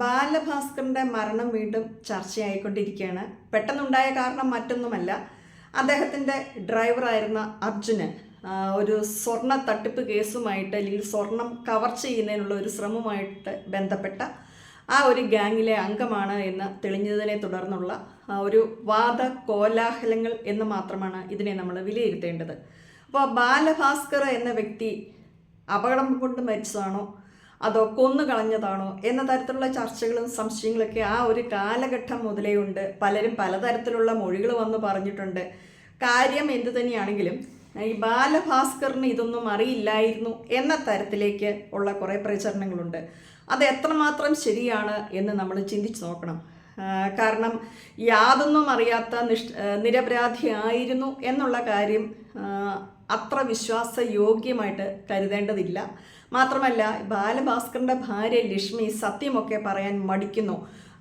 ബാലഭാസ്കറിന്റെ മരണം വീണ്ടും ചർച്ചയായിക്കൊണ്ടിരിക്കുകയാണ്. പെട്ടെന്നുണ്ടായ കാരണം മറ്റൊന്നുമല്ല. അദ്ദേഹത്തിന്റെ ഡ്രൈവറായിരുന്ന അർജുന് ആ, ഒരു സ്വർണ തട്ടിപ്പ് കേസുമായിട്ട് അല്ലെങ്കിൽ സ്വർണം കവർ ചെയ്യുന്നതിനുള്ള ഒരു ശ്രമമായിട്ട് ബന്ധപ്പെട്ട ആ ഒരു ഗാംഗിലെ അംഗമാണ് എന്ന് തെളിഞ്ഞതിനെ തുടർന്നുള്ള ഒരു വാദ കോലാഹലങ്ങൾ എന്ന് മാത്രമാണ് ഇതിനെ നമ്മൾ വിലയിരുത്തേണ്ടത്. അപ്പോൾ ബാലഭാസ്കർ എന്ന വ്യക്തി അപകടം കൊണ്ട് മരിച്ചതാണോ? അതോ കൊന്നു കളഞ്ഞതാണോ എന്ന തരത്തിലുള്ള ചർച്ചകളും സംശയങ്ങളൊക്കെ ആ ഒരു കാലഘട്ടം മുതലേ ഉണ്ട്. പലരും പലതരത്തിലുള്ള മൊഴികൾ വന്ന് പറഞ്ഞിട്ടുണ്ട്. കാര്യം എന്തു തന്നെയാണെങ്കിലും ഈ ബാലഭാസ്കറിന് ഇതൊന്നും അറിയില്ലായിരുന്നു എന്ന തരത്തിലേക്ക് ഉള്ള കുറേ പ്രചരണങ്ങളുണ്ട്. അത് എത്രമാത്രം ശരിയാണ് എന്ന് നമ്മൾ ചിന്തിച്ചു നോക്കണം. കാരണം യാതൊന്നും അറിയാത്ത നിഷ് നിരപരാധിയായിരുന്നു എന്നുള്ള കാര്യം അത്ര വിശ്വാസയോഗ്യമായിട്ട് കരുതേണ്ടതില്ല. മാത്രമല്ല ബാലഭാസ്കറിന്റെ ഭാര്യ ലക്ഷ്മി സത്യമൊക്കെ പറയാൻ മടിക്കുന്നു.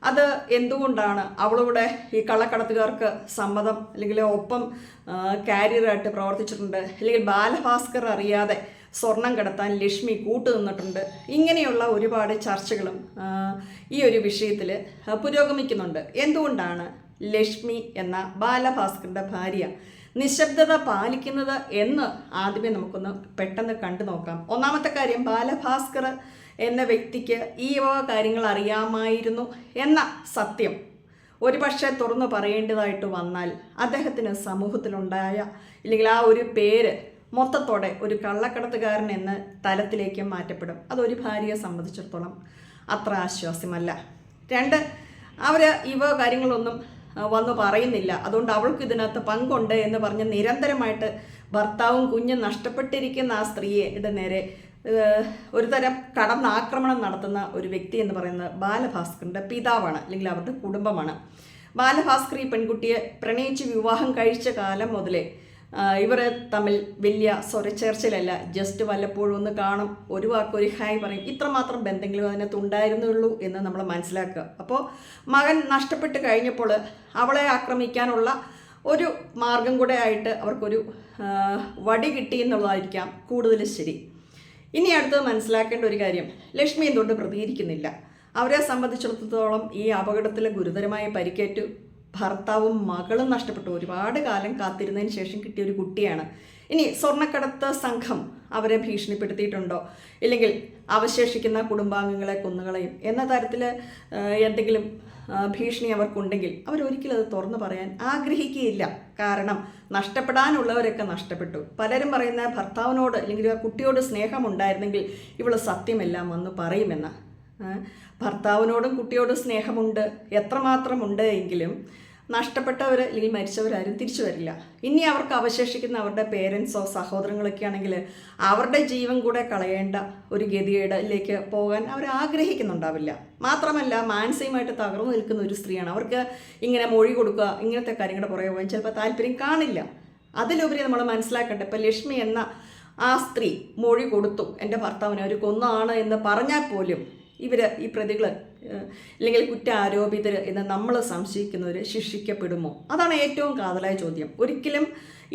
അത് എന്തുകൊണ്ടാണ് അവളുടെ ഈ കള്ളക്കടത്തുകാർക്ക് സമ്മതം അല്ലെങ്കിൽ ഒപ്പം കാരിയറായിട്ട് പ്രവർത്തിച്ചിട്ടുണ്ട് അല്ലെങ്കിൽ ബാലഭാസ്കർ അറിയാതെ സ്വർണം കടത്താൻ ലക്ഷ്മി കൂട്ടുനിന്നിട്ടുണ്ട്? ഇങ്ങനെയുള്ള ഒരുപാട് ചർച്ചകളും ഈ ഒരു വിഷയത്തിൽ പുരോഗമിക്കുന്നുണ്ട്. എന്തുകൊണ്ടാണ് ലക്ഷ്മി എന്ന ബാലഭാസ്കറിന്റെ ഭാര്യ നിശബ്ദത പാലിക്കുന്നത് എന്ന് ആദ്യമേ നമുക്കൊന്ന് പെട്ടെന്ന് കണ്ടു നോക്കാം. ഒന്നാമത്തെ കാര്യം ബാലഭാസ്കർ എന്ന വ്യക്തിക്ക് ഈ വക കാര്യങ്ങൾ അറിയാമായിരുന്നു എന്ന സത്യം. ഒരു പക്ഷേ തുറന്നു പറയേണ്ടതായിട്ട് വന്നാൽ അദ്ദേഹത്തിന് സമൂഹത്തിലുണ്ടായ ഇല്ലെങ്കിൽ ആ ഒരു പേര് മൊത്തത്തോടെ ഒരു കള്ളക്കടത്തുകാരൻ എന്ന തലത്തിലേക്ക് മാറ്റപ്പെടും. അതൊരു ഭാര്യയെ സംബന്ധിച്ചിടത്തോളം അത്ര ആശ്വാസ്യമല്ല. രണ്ട് അവർ ഇവ കാര്യങ്ങളൊന്നും വന്ന് പറയുന്നില്ല. അതുകൊണ്ട് അവൾക്ക് ഇതിനകത്ത് പങ്കുണ്ട് എന്ന് പറഞ്ഞ് നിരന്തരമായിട്ട് ഭർത്താവും കുഞ്ഞും നഷ്ടപ്പെട്ടിരിക്കുന്ന ആ സ്ത്രീയുടെ നേരെ ഒരു തരം കടന്നാക്രമണം നടത്തുന്ന ഒരു വ്യക്തി എന്ന് പറയുന്നത് ബാലഭാസ്കറിന്റെ പിതാവാണ് അല്ലെങ്കിൽ അവരുടെ കുടുംബമാണ്. ബാലഭാസ്കർ ഈ പെൺകുട്ടിയെ പ്രണയിച്ച് വിവാഹം കഴിച്ച കാലം മുതലേ ഇവർ തമ്മിൽ വലിയ സ്വരച്ചേർച്ചയിലല്ല ജസ്റ്റ് വല്ലപ്പോഴും ഒന്ന് കാണും. ഒരു വാക്ക് ഒരു ഹായ് പറയും. ഇത്രമാത്രം ബന്ധങ്ങളും അതിനകത്ത് ഉണ്ടായിരുന്നുള്ളൂ എന്ന് നമ്മൾ മനസ്സിലാക്കുക. അപ്പോൾ മകൻ നഷ്ടപ്പെട്ട് കഴിഞ്ഞപ്പോൾ അവളെ ആക്രമിക്കാനുള്ള ഒരു മാർഗം കൂടെ ആയിട്ട് അവർക്കൊരു വടി കിട്ടി എന്നുള്ളതായിരിക്കാം കൂടുതൽ ശരി. ഇനി അടുത്തത് മനസ്സിലാക്കേണ്ട ഒരു കാര്യം. ലക്ഷ്മി എന്തുകൊണ്ട് പ്രതികരിക്കുന്നില്ല? അവരെ സംബന്ധിച്ചിടത്തോളം ഈ അപകടത്തിൽ ഗുരുതരമായ പരിക്കേറ്റു. ഭർത്താവും മകളും നഷ്ടപ്പെട്ടു. ഒരുപാട് കാലം കാത്തിരുന്നതിന് ശേഷം കിട്ടിയ ഒരു കുട്ടിയാണ്. ഇനി സ്വർണക്കടത്ത് സംഘം അവരെ ഭീഷണിപ്പെടുത്തിയിട്ടുണ്ടോ? ഇല്ലെങ്കിൽ അവശേഷിക്കുന്ന കുടുംബാംഗങ്ങളെ കുന്നുകളെയും? എന്ന തരത്തിൽ എന്തെങ്കിലും ഭീഷണി അവർക്കുണ്ടെങ്കിൽ അവരൊരിക്കലും അത് തുറന്നു പറയാൻ ആഗ്രഹിക്കുകയില്ല. കാരണം നഷ്ടപ്പെടാനുള്ളവരൊക്കെ നഷ്ടപ്പെട്ടു. പലരും പറയുന്ന ഭർത്താവിനോട് അല്ലെങ്കിൽ ആ കുട്ടിയോട് സ്നേഹമുണ്ടായിരുന്നെങ്കിൽ ഇവൾ സത്യമെല്ലാം വന്ന് പറയുമെന്ന്. ഭർത്താവിനോടും കുട്ടിയോടും സ്നേഹമുണ്ട്. എത്രമാത്രമുണ്ട് എങ്കിലും നഷ്ടപ്പെട്ടവർ അല്ലെങ്കിൽ മരിച്ചവരാരും തിരിച്ചു വരില്ല. ഇനി അവർക്ക് അവശേഷിക്കുന്ന അവരുടെ പേരൻസോ സഹോദരങ്ങളൊക്കെ ആണെങ്കിൽ അവരുടെ ജീവൻ കൂടെ കളയേണ്ട ഒരു ഗതികേടിലേക്ക് പോകാൻ അവർ ആഗ്രഹിക്കുന്നുണ്ടാവില്ല. മാത്രമല്ല മാനസികമായിട്ട് തകർന്നു നിൽക്കുന്ന ഒരു സ്ത്രീയാണ്. അവർക്ക് ഇങ്ങനെ മൊഴി കൊടുക്കുക ഇങ്ങനത്തെ കാര്യങ്ങളുടെ പുറകെ പോകാൻ ചിലപ്പോൾ താല്പര്യം കാണില്ല. അതിലുപരി നമ്മൾ മനസ്സിലാക്കട്ടെ ഇപ്പം ലക്ഷ്മി എന്ന ആ സ്ത്രീ മൊഴി കൊടുത്തു എന്റെ ഭർത്താവിനെ അവർ കൊന്നാണ് എന്ന് പറഞ്ഞാൽ പോലും ഇവർ ഈ പ്രതികൾ അല്ലെങ്കിൽ കുറ്റാരോപിതർ എന്ന് നമ്മൾ സംശയിക്കുന്നവർ ശിക്ഷിക്കപ്പെടുമോ? അതാണ് ഏറ്റവും കാതലായ ചോദ്യം. ഒരിക്കലും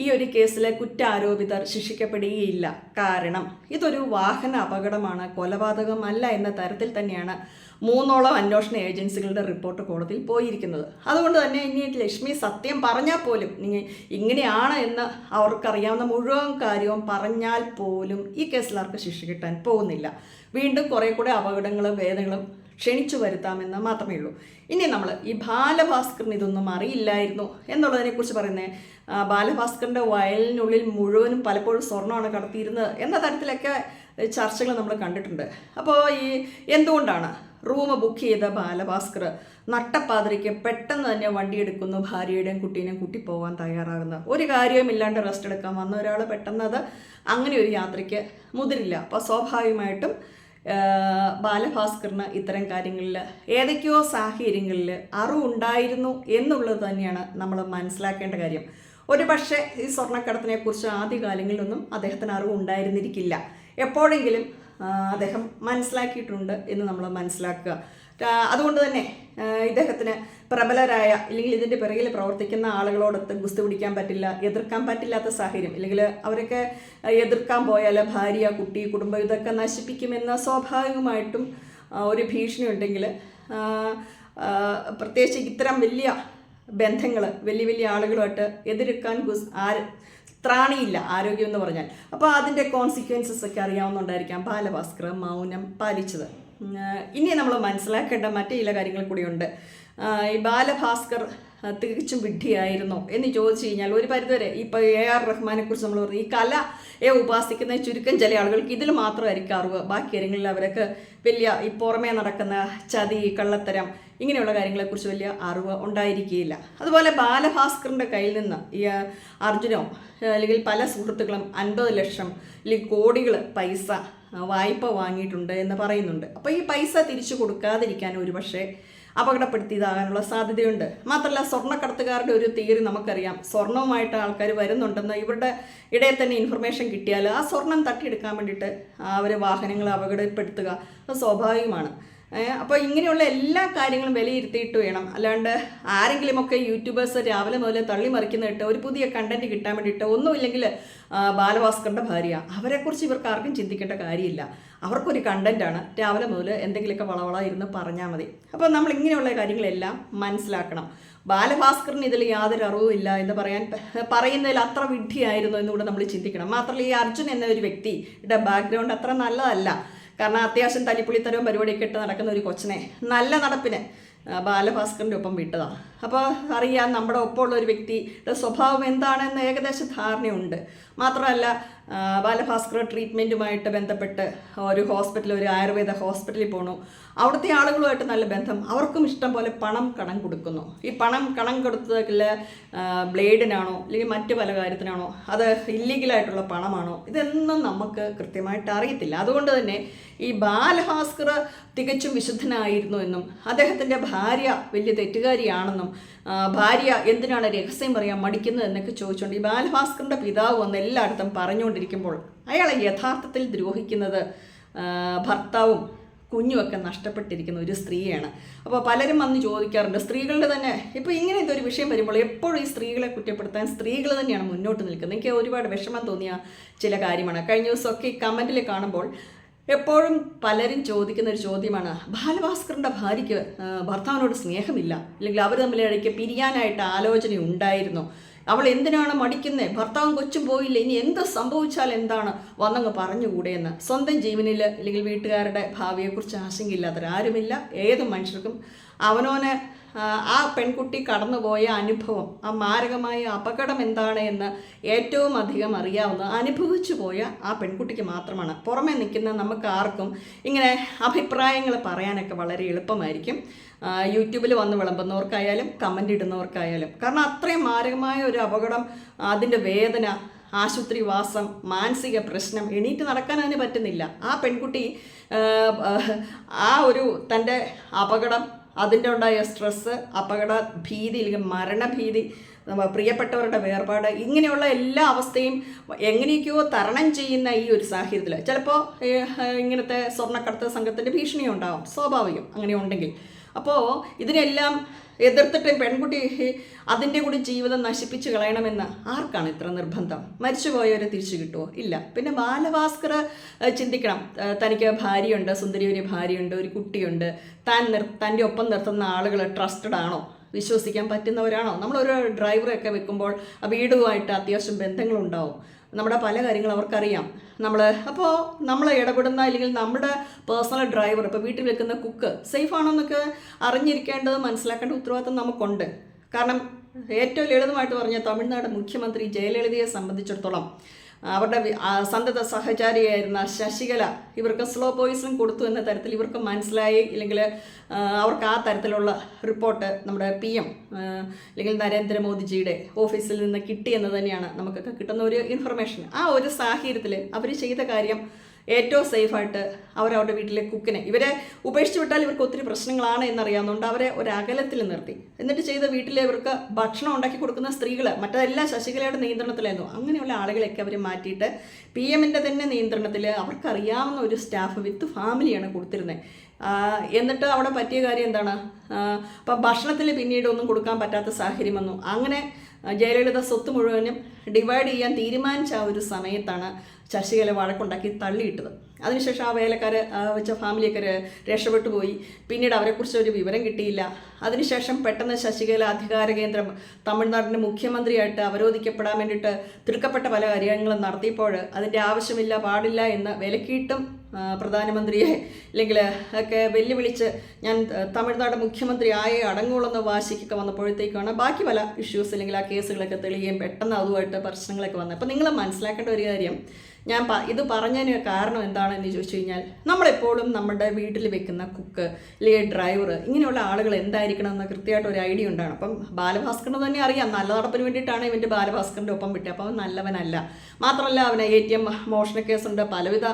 ഈ ഒരു കേസിലെ കുറ്റാരോപിതർ ശിക്ഷിക്കപ്പെടുകയില്ല. കാരണം ഇതൊരു വാഹന അപകടമാണ് കൊലപാതകമല്ല എന്ന തരത്തിൽ തന്നെയാണ് മൂന്നോളം അന്വേഷണ ഏജൻസികളുടെ റിപ്പോർട്ട് കോടതിയിൽ പോയിരിക്കുന്നത്. അതുകൊണ്ട് തന്നെ ഇനി ലക്ഷ്മി സത്യം പറഞ്ഞാൽ പോലും ഇങ്ങനെയാണ് എന്ന് അവർക്കറിയാവുന്ന മുഴുവൻ കാര്യവും പറഞ്ഞാൽ പോലും ഈ കേസിൽ ആർക്ക് ശിക്ഷ കിട്ടാൻ പോകുന്നില്ല. വീണ്ടും കുറേ കൂടെ അപകടങ്ങളും വേദനകളും ക്ഷണിച്ചു വരുത്താമെന്ന് മാത്രമേ ഉള്ളൂ. ഇനി നമ്മൾ ഈ ബാലഭാസ്കറിന് ഇതൊന്നും അറിയില്ലായിരുന്നു എന്നുള്ളതിനെക്കുറിച്ച് പറയുന്നത് ബാലഭാസ്കറിന്റെ വയലിനുള്ളിൽ മുഴുവനും പലപ്പോഴും സ്വർണമാണ് കടത്തിയിരുന്നത് എന്ന തരത്തിലൊക്കെ ചർച്ചകൾ നമ്മൾ കണ്ടിട്ടുണ്ട്. അപ്പോൾ ഈ എന്തുകൊണ്ടാണ് റൂം ബുക്ക് ചെയ്ത ബാലഭാസ്കർ നട്ടപ്പാതിരിക്ക് പെട്ടെന്ന് തന്നെ വണ്ടി എടുക്കുന്നു ഭാര്യയുടെയും കുട്ടീനെയും കൂട്ടി പോകാൻ തയ്യാറാകുന്ന ഒരു കാര്യവും ഇല്ലാണ്ട് റെസ്റ്റ് എടുക്കാൻ വന്ന ഒരാൾ പെട്ടെന്ന് അത് അങ്ങനെ ഒരു യാത്രയ്ക്ക് മുതിരില്ല. അപ്പോൾ സ്വാഭാവികമായിട്ടും ബാലഭാസ്കറിന് ഇത്തരം കാര്യങ്ങളിൽ ഏതൊക്കെയോ സാഹചര്യങ്ങളിൽ അറിവുണ്ടായിരുന്നു എന്നുള്ളത് തന്നെയാണ് നമ്മൾ മനസ്സിലാക്കേണ്ട കാര്യം. ഒരു പക്ഷേ ഈ സ്വർണക്കടത്തിനെക്കുറിച്ച് ആദ്യകാലങ്ങളിലൊന്നും അദ്ദേഹത്തിന് അറിവ് ഉണ്ടായിരുന്നിരിക്കില്ല എപ്പോഴെങ്കിലും അദ്ദേഹം മനസ്സിലാക്കിയിട്ടുണ്ട് എന്ന് നമ്മൾ മനസ്സിലാക്കുക. അതുകൊണ്ട് തന്നെ ഇദ്ദേഹത്തിന് പ്രബലരായ അല്ലെങ്കിൽ ഇതിന്റെ പിറകിൽ പ്രവർത്തിക്കുന്ന ആളുകളോടൊത്ത് ഗുസ്തി പിടിക്കാൻ പറ്റില്ല എതിർക്കാൻ പറ്റില്ലാത്ത സാഹചര്യം. അല്ലെങ്കിൽ അവരൊക്കെ എതിർക്കാൻ പോയാൽ ഭാര്യ കുട്ടി കുടുംബം ഇതൊക്കെ നശിപ്പിക്കുമെന്ന സ്വാഭാവികമായിട്ടും ഒരു ഭീഷണി ഉണ്ടെങ്കിൽ പ്രത്യേകിച്ച് ഇത്തരം വലിയ ബന്ധങ്ങൾ വലിയ വലിയ ആളുകളുമായിട്ട് എതിർക്കാൻ ഗുസ് ആര് ത്രാണിയില്ല ആരോഗ്യം എന്ന് പറഞ്ഞാൽ. അപ്പോൾ അതിന്റെ കോൺസിക്വൻസസ് ഒക്കെ അറിയാവുന്നുണ്ടായിരിക്കാം ബാലഭാസ്കർ മൗനം പാലിച്ചത്. ഇനി നമ്മൾ മനസ്സിലാക്കേണ്ട മറ്റു ചില കാര്യങ്ങൾ കൂടിയുണ്ട്. ഈ ബാലഭാസ്കർ തികച്ചും വിഡ്ഢിയായിരുന്നോ എന്ന് ചോദിച്ചു കഴിഞ്ഞാൽ ഒരു പരിധിവരെ ഇപ്പോൾ എ ആർ റഹ്മാനെ കുറിച്ച് നമ്മൾ പറഞ്ഞു ഈ കലയെ ഉപാസിക്കുന്ന ചുരുക്കം ചില ആളുകൾക്ക് ഇതിൽ മാത്രമായിരിക്കും അറിവ് ബാക്കി കാര്യങ്ങളിൽ അവരൊക്കെ വലിയ ഈ പുറമേ നടക്കുന്ന ചതി കള്ളത്തരം ഇങ്ങനെയുള്ള കാര്യങ്ങളെക്കുറിച്ച് വലിയ അറിവ് ഉണ്ടായിരിക്കുകയില്ല. അതുപോലെ ബാലഭാസ്കറിന്റെ കയ്യിൽ നിന്ന് ഈ അർജുനോ അല്ലെങ്കിൽ പല സുഹൃത്തുക്കളും അൻപത് ലക്ഷം അല്ലെങ്കിൽ കോടികൾ പൈസ വായ്പ വാങ്ങിയിട്ടുണ്ട് എന്ന് പറയുന്നുണ്ട്. അപ്പോൾ ഈ പൈസ തിരിച്ചു കൊടുക്കാതിരിക്കാൻ ഒരു പക്ഷേ അപകടപ്പെടുത്തിയതാകാനുള്ള സാധ്യതയുണ്ട്. മാത്രമല്ല സ്വർണക്കടത്തുകാരുടെ ഒരു തിയറി നമുക്കറിയാം. സ്വർണവുമായിട്ട് ആൾക്കാർ വരുന്നുണ്ടെന്ന് ഇവരുടെ ഇടയിൽ തന്നെ ഇൻഫർമേഷൻ കിട്ടിയാൽ ആ സ്വർണം തട്ടിയെടുക്കാൻ വേണ്ടിയിട്ട് അവരെ വാഹനങ്ങളെ അപകടപ്പെടുത്തുക അത് സ്വാഭാവികമാണ്. അപ്പോൾ ഇങ്ങനെയുള്ള എല്ലാ കാര്യങ്ങളും വിലയിരുത്തിയിട്ട് വേണം. അല്ലാണ്ട് ആരെങ്കിലുമൊക്കെ യൂട്യൂബേഴ്സ് രാവിലെ മുതൽ തള്ളി മറിക്കുന്നിട്ട് ഒരു പുതിയ കണ്ടന്റ് കിട്ടാൻ വേണ്ടിയിട്ട് ഒന്നുമില്ലെങ്കിൽ ബാലഭാസ്കറിന്റെ ഭാര്യ അവരെക്കുറിച്ച് ഇവർക്ക് ആർക്കും ചിന്തിക്കേണ്ട കാര്യമില്ല. അവർക്കൊരു കണ്ടന്റാണ് രാവിലെ മുതൽ എന്തെങ്കിലുമൊക്കെ വളവള ഇരുന്ന് പറഞ്ഞാൽ മതി. അപ്പോൾ നമ്മൾ ഇങ്ങനെയുള്ള കാര്യങ്ങളെല്ലാം മനസ്സിലാക്കണം. ബാലഭാസ്കറിന് ഇതിൽ യാതൊരു അറിവുമില്ല എന്ന് പറയാൻ പറയുന്നതിൽ അത്ര വിഡ്ഢിയായിരുന്നു എന്നുകൂടെ നമ്മൾ ചിന്തിക്കണം. മാത്രമല്ല ഈ അർജുൻ എന്ന ഒരു വ്യക്തിയുടെ ബാക്ക്ഗ്രൗണ്ട് അത്ര നല്ലതല്ല. കാരണം അത്യാവശ്യം തല്ലിപ്പുള്ളിത്തരവും പരിപാടിയൊക്കെ ഇട്ട് നടക്കുന്ന ഒരു കൊച്ചിനെ. നല്ല നടപ്പിന്. ബാലഭാസ്കറിന്റെ ഒപ്പം വിട്ടതാണ് അപ്പോൾ അറിയാം നമ്മുടെ ഒപ്പമുള്ള ഒരു വ്യക്തിയുടെ സ്വഭാവം എന്താണെന്ന് ഏകദേശ ധാരണയുണ്ട്. മാത്രമല്ല ബാലഭാസ്കർ ട്രീറ്റ്മെന്റുമായിട്ട് ബന്ധപ്പെട്ട് ഒരു ഹോസ്പിറ്റൽ ഒരു ആയുർവേദ ഹോസ്പിറ്റലിൽ പോകണു അവിടുത്തെ ആളുകളുമായിട്ട് നല്ല ബന്ധം. അവർക്കും ഇഷ്ടം പോലെ പണം കടം കൊടുക്കുന്നു. ഈ പണം കടം കൊടുത്തതിൽ ബ്ലേഡിനാണോ അല്ലെങ്കിൽ മറ്റു പല കാര്യത്തിനാണോ അത് ഇല്ലീഗലായിട്ടുള്ള പണമാണോ ഇതൊന്നും നമുക്ക് കൃത്യമായിട്ട് അറിയത്തില്ല. അതുകൊണ്ട് തന്നെ ഈ ബാലഭാസ്കർ തികച്ചും വിശുദ്ധനായിരുന്നു എന്നും അദ്ദേഹത്തിന്റെ ഭാര്യ വലിയ തെറ്റുകാരിയാണെന്നും ഭാര്യ എന്തിനാണ് രഹസ്യം പറയാൻ മടിക്കുന്നത് എന്നൊക്കെ ചോദിച്ചുകൊണ്ട് ഈ ബാലഭാസ്കറിന്റെ പിതാവ് വന്ന് എല്ലായിടത്തും പറഞ്ഞുകൊണ്ടിരിക്കുമ്പോൾ അയാളെ യഥാർത്ഥത്തിൽ ദ്രോഹിക്കുന്നത് ഭർത്താവും കുഞ്ഞുമൊക്കെ നഷ്ടപ്പെട്ടിരിക്കുന്ന ഒരു സ്ത്രീയാണ്. അപ്പോൾ പലരും വന്ന് ചോദിക്കാറുണ്ട് സ്ത്രീകളുടെ തന്നെ ഇപ്പോൾ ഇങ്ങനെ ഒരു വിഷയം വരുമ്പോൾ എപ്പോഴും ഈ സ്ത്രീകളെ കുറ്റപ്പെടുത്താൻ സ്ത്രീകൾ തന്നെയാണ് മുന്നോട്ട് നിൽക്കുന്നത്. എനിക്ക് ഒരുപാട് വിഷമം തോന്നിയ ചില കാര്യമാണ്. കഴിഞ്ഞ ദിവസമൊക്കെ ഈ കമന്റിൽ കാണുമ്പോൾ എപ്പോഴും പലരും ചോദിക്കുന്ന ഒരു ചോദ്യമാണ് ബാലഭാസ്കറിന്റെ ഭാര്യയ്ക്ക് ഭർത്താവിനോട് സ്നേഹമില്ല? അല്ലെങ്കിൽ അവർ തമ്മിൽ ഇടയ്ക്ക് പിരിയാനായിട്ട് ആലോചന ഉണ്ടായിരുന്നു. അവൾ എന്തിനാണ് മടിക്കുന്നത് ഭർത്താവും കൊച്ചും പോയില്ല? ഇനി എന്ത് സംഭവിച്ചാൽ എന്താണ്? വന്നങ്ങ് പറഞ്ഞുകൂടെയെന്ന് സ്വന്തം ജീവനിൽ അല്ലെങ്കിൽ വീട്ടുകാരുടെ ഭാവിയെക്കുറിച്ച് ആശങ്കയില്ലാത്തവരാരുമില്ല. ഏത് മനുഷ്യർക്കും അവനോനെ ആ, പെൺകുട്ടി കടന്നുപോയ അനുഭവം ആ മാരകമായ അപകടം എന്താണ് എന്ന് ഏറ്റവും അധികം അറിയാവുന്ന അനുഭവിച്ചു പോയ ആ പെൺകുട്ടിക്ക് മാത്രമാണ്. പുറമെ നിൽക്കുന്ന നമുക്ക് ആർക്കും ഇങ്ങനെ അഭിപ്രായങ്ങൾ പറയാനൊക്കെ വളരെ എളുപ്പമായിരിക്കും. യൂട്യൂബിൽ വന്ന് വിളമ്പുന്നവർക്കായാലും കമന്റ് ഇടുന്നവർക്കായാലും. കാരണം അത്രയും മാരകമായ ഒരു അപകടം അതിന്റെ വേദന ആശുപത്രിവാസം മാനസിക പ്രശ്നം എണീറ്റ് നടക്കാൻ അതിന് പറ്റുന്നില്ല. ആ പെൺകുട്ടി ആ ഒരു തന്റെ അപകടം അതിന്റെ ഉണ്ടായ സ്ട്രെസ്സ് അപകട ഭീതി അല്ലെങ്കിൽ മരണഭീതി പ്രിയപ്പെട്ടവരുടെ വേർപാട് ഇങ്ങനെയുള്ള എല്ലാ അവസ്ഥയും എങ്ങനെയൊക്കെയോ തരണം ചെയ്യുന്ന ഈ ഒരു സാഹചര്യത്തിൽ ചിലപ്പോൾ ഇങ്ങനത്തെ സ്വർണക്കടത്ത് സംഘത്തിന്റെ ഭീഷണി ഉണ്ടാവും സ്വാഭാവികം. അങ്ങനെ ഉണ്ടെങ്കിൽ അപ്പോൾ ഇതിനെല്ലാം എതിർത്തിട്ട് പെൺകുട്ടി അതിന്റെ കൂടി ജീവിതം നശിപ്പിച്ച് കളയണമെന്ന് ആർക്കാണ് ഇത്ര നിർബന്ധം? മരിച്ചുപോയവരെ തിരിച്ചു കിട്ടുമോ ഇല്ല. പിന്നെ ബാലഭാസ്കർ ചിന്തിക്കണം. തനിക്ക് ഭാര്യയുണ്ട് സുന്ദരി ഒരു ഭാര്യയുണ്ട് ഒരു കുട്ടിയുണ്ട്. താൻ നിർ തന്റെ ഒപ്പം നിർത്തുന്ന ആളുകൾ ട്രസ്റ്റഡ് ആണോ വിശ്വസിക്കാൻ പറ്റുന്നവരാണോ? നമ്മളൊരു ഡ്രൈവറൊക്കെ വെക്കുമ്പോൾ വീടുമായിട്ട് അത്യാവശ്യം ബന്ധങ്ങളുണ്ടാവും. നമ്മുടെ പല കാര്യങ്ങളും അവർക്കറിയാം. നമ്മൾ അപ്പോൾ നമ്മൾ ഇടപെടുന്ന അല്ലെങ്കിൽ നമ്മുടെ പേഴ്സണൽ ഡ്രൈവർ ഇപ്പോൾ വീട്ടിൽ വെക്കുന്ന കുക്ക് സേഫ് ആണോ എന്നൊക്കെ അറിഞ്ഞിരിക്കേണ്ടത് മനസ്സിലാക്കേണ്ട ഉത്തരവാദിത്വം നമുക്കുണ്ട്. കാരണം ഏറ്റവും ലളിതമായിട്ട് പറഞ്ഞ തമിഴ്നാട് മുഖ്യമന്ത്രി ജയലളിതയെ സംബന്ധിച്ചിടത്തോളം അവരുടെ സന്തത സഹചാരിയായിരുന്ന ശശികല ഇവർക്ക് സ്ലോ പോയിസൺ കൊടുത്തു എന്ന തരത്തിൽ ഇവർക്ക് മനസ്സിലായി. ഇല്ലെങ്കിൽ അവർക്ക് ആ തരത്തിലുള്ള റിപ്പോർട്ട് നമ്മുടെ പി എം അല്ലെങ്കിൽ നരേന്ദ്രമോദിജിയുടെ ഓഫീസിൽ നിന്ന് കിട്ടിയെന്ന് തന്നെയാണ് നമുക്കൊക്കെ കിട്ടുന്ന ഒരു ഇൻഫർമേഷൻ ആ ഒരു സാഹചര്യത്തിൽ അവർ ചെയ്ത കാര്യം ഏറ്റവും സേഫായിട്ട് അവരവരുടെ വീട്ടിലെ കുക്കിനെ ഇവരെ ഉപേക്ഷിച്ച് വിട്ടാൽ ഇവർക്ക് ഒത്തിരി പ്രശ്നങ്ങളാണ് എന്നറിയാവുന്നതുകൊണ്ട് അവരെ ഒരു അകലത്തിൽ നിർത്തി. എന്നിട്ട് ചെയ്ത വീട്ടിലെ ഇവർക്ക് ഭക്ഷണം ഉണ്ടാക്കി കൊടുക്കുന്ന സ്ത്രീകൾ മറ്റെല്ലാ ശശികലയുടെ നിയന്ത്രണത്തിലായിരുന്നു. അങ്ങനെയുള്ള ആളുകളെയൊക്കെ അവർ മാറ്റിയിട്ട് പി എമ്മിന്റെ തന്നെ നിയന്ത്രണത്തിൽ അവർക്കറിയാവുന്ന ഒരു സ്റ്റാഫ് വിത്ത് ഫാമിലിയാണ് കൊടുത്തിരുന്നത്. എന്നിട്ട് അവിടെ പറ്റിയ കാര്യം എന്താണ്? അപ്പം ഭക്ഷണത്തിൽ പിന്നീട് ഒന്നും കൊടുക്കാൻ പറ്റാത്ത സാഹചര്യം വന്നു. അങ്ങനെ ജയലളിത സ്വത്ത് മുഴുവനും ഡിവൈഡ് ചെയ്യാൻ തീരുമാനിച്ച ആ ഒരു സമയത്താണ് ശശികല വഴക്കുണ്ടാക്കി തള്ളിയിട്ടത്. അതിനുശേഷം ആ വേലക്കാർ വെച്ച ഫാമിലിയൊക്കെ രക്ഷപ്പെട്ടു പോയി. പിന്നീട് അവരെക്കുറിച്ച് ഒരു വിവരം കിട്ടിയില്ല. അതിനുശേഷം പെട്ടെന്ന് ശശികല അധികാര കേന്ദ്രം തമിഴ്നാടിന്റെ മുഖ്യമന്ത്രിയായിട്ട് അവരോധിക്കപ്പെടാൻ വേണ്ടിയിട്ട് തിടുക്കപ്പെട്ട പല കാര്യങ്ങളും നടത്തിയപ്പോൾ അതിന്റെ ആവശ്യമില്ല പാടില്ല എന്ന് വിലക്കിയിട്ടും പ്രധാനമന്ത്രിയെ അല്ലെങ്കിൽ ഒക്കെ വെല്ലുവിളിച്ച് ഞാൻ തമിഴ്നാട് മുഖ്യമന്ത്രി ആയേ അടങ്ങുള്ളെന്ന വാശിക്കൊക്കെ വന്നപ്പോഴത്തേക്കാണ് ബാക്കി പല ഇഷ്യൂസ് അല്ലെങ്കിൽ ആ കേസുകളൊക്കെ തെളിയുകയും പെട്ടെന്ന് അതുമായിട്ട് പ്രശ്നങ്ങളൊക്കെ വന്നത്. അപ്പോൾ നിങ്ങൾ മനസ്സിലാക്കേണ്ട ഒരു കാര്യം ഞാൻ ഇത് പറഞ്ഞതിന് കാരണം എന്താണെന്ന് ചോദിച്ചു കഴിഞ്ഞാൽ നമ്മളെപ്പോഴും നമ്മുടെ വീട്ടിൽ വെക്കുന്ന കുക്ക് അല്ലെങ്കിൽ ഡ്രൈവർ ഇങ്ങനെയുള്ള ആളുകൾ എന്തായിരിക്കണം എന്ന് കൃത്യമായിട്ട് ഒരു ഐഡിയ ഉണ്ടാണ് അപ്പം ബാലഭാസ്കറിന് തന്നെ അറിയാം. നല്ല നടപ്പിന് വേണ്ടിയിട്ടാണ് ഇവന്റെ ബാലഭാസ്കറിന്റെ ഒപ്പം വിട്ടത്. അപ്പം നല്ലവനല്ല. മാത്രമല്ല അവന് എ ടി എം മോഷണ കേസുണ്ട്. പലവിധ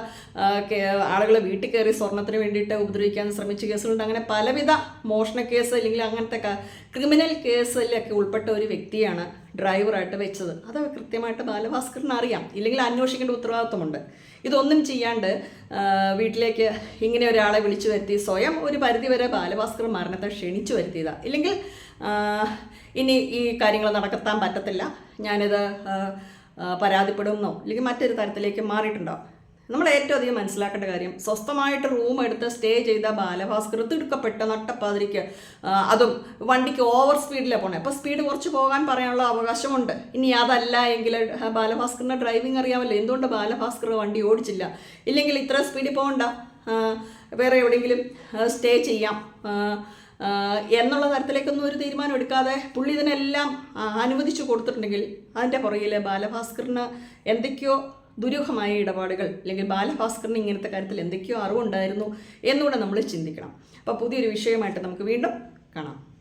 ആളുകളെ വീട്ടിൽ കയറി സ്വർണത്തിന് വേണ്ടിയിട്ട് ഉപദ്രവിക്കാൻ ശ്രമിച്ച കേസുകളുണ്ട്. അങ്ങനെ പലവിധ മോഷണ കേസ് അല്ലെങ്കിൽ അങ്ങനത്തെ ക്രിമിനൽ കേസിലൊക്കെ ഉൾപ്പെട്ട ഒരു വ്യക്തിയാണ് ഡ്രൈവറായിട്ട് വെച്ചത്. അത് കൃത്യമായിട്ട് ബാലഭാസ്കറിന് അറിയാം. ഇല്ലെങ്കിൽ അന്വേഷിക്കേണ്ട ഉത്തരവാദിത്വമുണ്ട്. ഇതൊന്നും ചെയ്യാണ്ട് വീട്ടിലേക്ക് ഇങ്ങനെ ഒരാളെ വിളിച്ചു വരുത്തി സ്വയം ഒരു പരിധിവരെ ബാലഭാസ്കർ മരണത്തെ ക്ഷണിച്ചു വരുത്തിയതാണ് ഇല്ലെങ്കിൽ ഇനി ഈ കാര്യങ്ങൾ നടക്കത്താൻ പറ്റത്തില്ല. ഞാനിത് പരാതിപ്പെടുന്നോ? അല്ലെങ്കിൽ മറ്റൊരു തരത്തിലേക്ക് മാറിയിട്ടുണ്ടോ? നമ്മൾ ഏറ്റവും അധികം മനസ്സിലാക്കേണ്ട കാര്യം സ്വസ്ഥമായിട്ട് റൂം എടുത്ത് സ്റ്റേ ചെയ്ത ബാലഭാസ്കർ തിടുക്കപ്പെട്ട നട്ടപ്പാതിരിക്ക് അതും വണ്ടിക്ക് ഓവർ സ്പീഡിലാണ് പോണേ. അപ്പോൾ സ്പീഡ് കുറച്ച് പോകാൻ പറയാനുള്ള അവകാശമുണ്ട്. ഇനി അതല്ല എങ്കിൽ ബാലഭാസ്കറിന്റെ ഡ്രൈവിംഗ് അറിയാമല്ലോ. എന്തുകൊണ്ട് ബാലഭാസ്കർ വണ്ടി ഓടിച്ചില്ല? ഇല്ലെങ്കിൽ ഇത്ര സ്പീഡിൽ പോകണ്ട വേറെ എവിടെയെങ്കിലും സ്റ്റേ ചെയ്യാം. എന്നുള്ള തരത്തിലേക്കൊന്നും ഒരു തീരുമാനം എടുക്കാതെ പുള്ളി ഇതിനെല്ലാം അനുവദിച്ചു കൊടുത്തിട്ടുണ്ടെങ്കിൽ അതിന്റെ പുറകിൽ ബാലഭാസ്കറിന് എന്തൊക്കെയോ ദുരൂഹമായ ഇടപാടുകൾ അല്ലെങ്കിൽ ബാലഭാസ്കറിന് ഇങ്ങനത്തെ കാര്യത്തിൽ എന്തൊക്കെയോ അറിവുണ്ടായിരുന്നു എന്നുകൂടെ നമ്മൾ ചിന്തിക്കണം. അപ്പോൾ പുതിയൊരു വിഷയമായിട്ട് നമുക്ക് വീണ്ടും കാണാം.